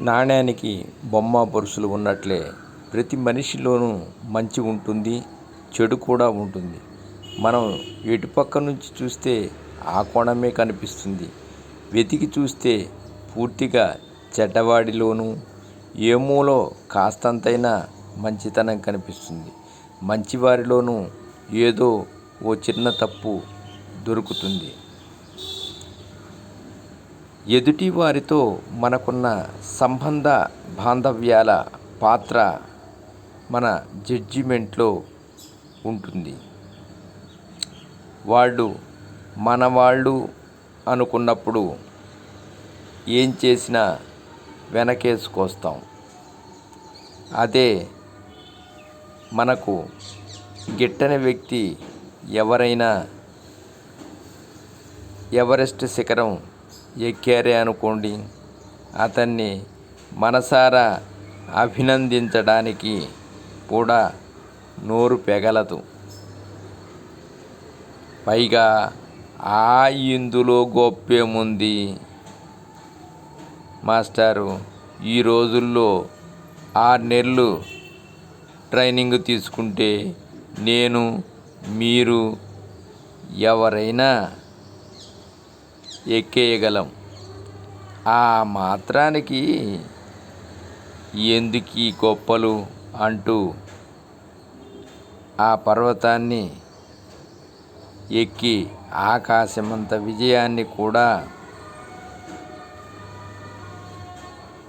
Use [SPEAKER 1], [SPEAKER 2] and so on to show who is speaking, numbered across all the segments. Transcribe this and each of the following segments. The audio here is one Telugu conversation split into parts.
[SPEAKER 1] నాణ్యానికి బొమ్మ బొరుసులు ఉన్నట్లే ప్రతి మనిషిలోనూ మంచి ఉంటుంది చెడు కూడా ఉంటుంది. మనం ఎటుపక్క నుంచి చూస్తే ఆ కోణమే కనిపిస్తుంది. వెతికి చూస్తే పూర్తిగా చెడ్డవాడిలోనూ ఏ మూలో కాస్తంతైనా మంచితనం కనిపిస్తుంది. మంచివారిలోనూ ఏదో ఓ చిన్న తప్పు దొరుకుతుంది. ఎదుటి వారితో మనకున్న సంబంధ బాంధవ్యాల పాత్ర మన జడ్జిమెంట్లో ఉంటుంది. వాళ్ళు మన వాళ్ళు అనుకున్నప్పుడు ఏం చేసినా వెనకేసుకొస్తాం. అదే మనకు గిట్టని వ్యక్తి ఎవరైనా ఎవరెస్ట్ శిఖరం ఎక్కారే అనుకోండి. అతన్ని మనసారా అభినందించడానికి కూడా నోరు పెగలదు. పైగా ఆ ఇందులో గొప్పేముంది మాస్టారు ఈ రోజుల్లో ఆరు నెలలు ట్రైనింగ్ తీసుకుంటే నేను మీరు ఎవరైనా ఎక్కేయగలం. ఆ మాత్రానికి ఎందుకు గొప్పలు అంటూ ఆ పర్వతాన్ని ఎక్కి ఆకాశమంత విజయాన్ని కూడా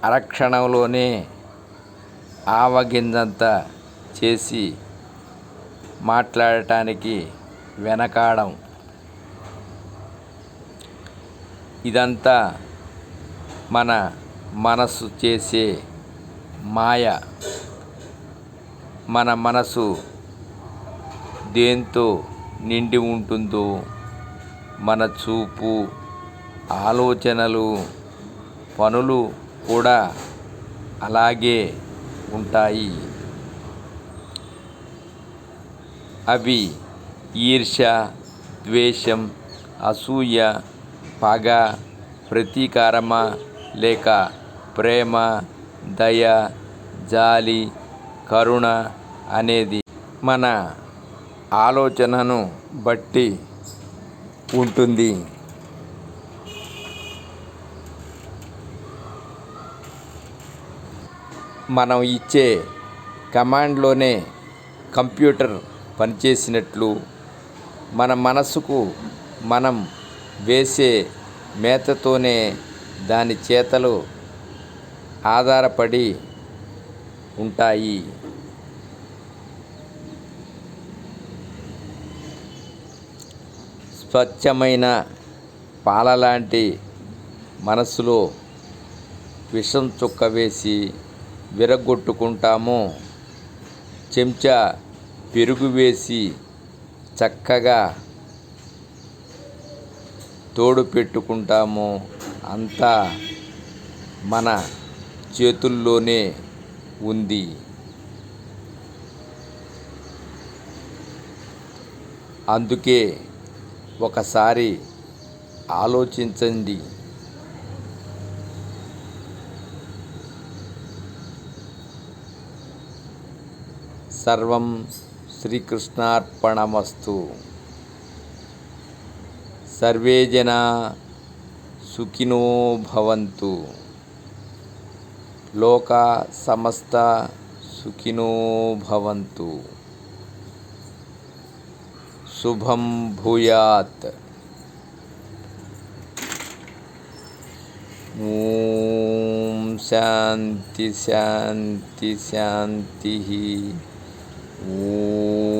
[SPEAKER 1] అరక్షణంలోనే ఆవగిందంతా చేసి మాట్లాడటానికి వెనకాడం ఇదంతా మన మనసు చేసే మాయ. మన మనసు దేంతో నిండి ఉంటుందో మన చూపు ఆలోచనలు పనులు కూడా అలాగే ఉంటాయి. అవి ఈర్ష్య ద్వేషం అసూయ పగ ప్రతీకారమా లేక ప్రేమ దయ జాలి కరుణ అనేది మన ఆలోచనను బట్టి ఉంటుంది. మనం ఇచ్చే కమాండ్లోనే కంప్యూటర్ పనిచేసినట్లు మన మనసుకు మనం వేసే మేతతోనే దాని చేతలు ఆధారపడి ఉంటాయి. స్వచ్ఛమైన పాలలాంటి మనసులో విషం చుక్క వేసి విరగొట్టుకుంటాము. చెంచా పెరుగు వేసి చక్కగా తోడు పెట్టుకుంటామో. అంతా మన చేతుల్లోనే ఉంది. అందుకే ఒకసారి ఆలోచించండి. సర్వం శ్రీకృష్ణార్పణమస్తు. सर्वे जना सुखिनो भवन्तु। लोका समस्ता सुखिनो भवन्तु। शुभम भूयात्। ॐ शांति शांति शांति ही ॐ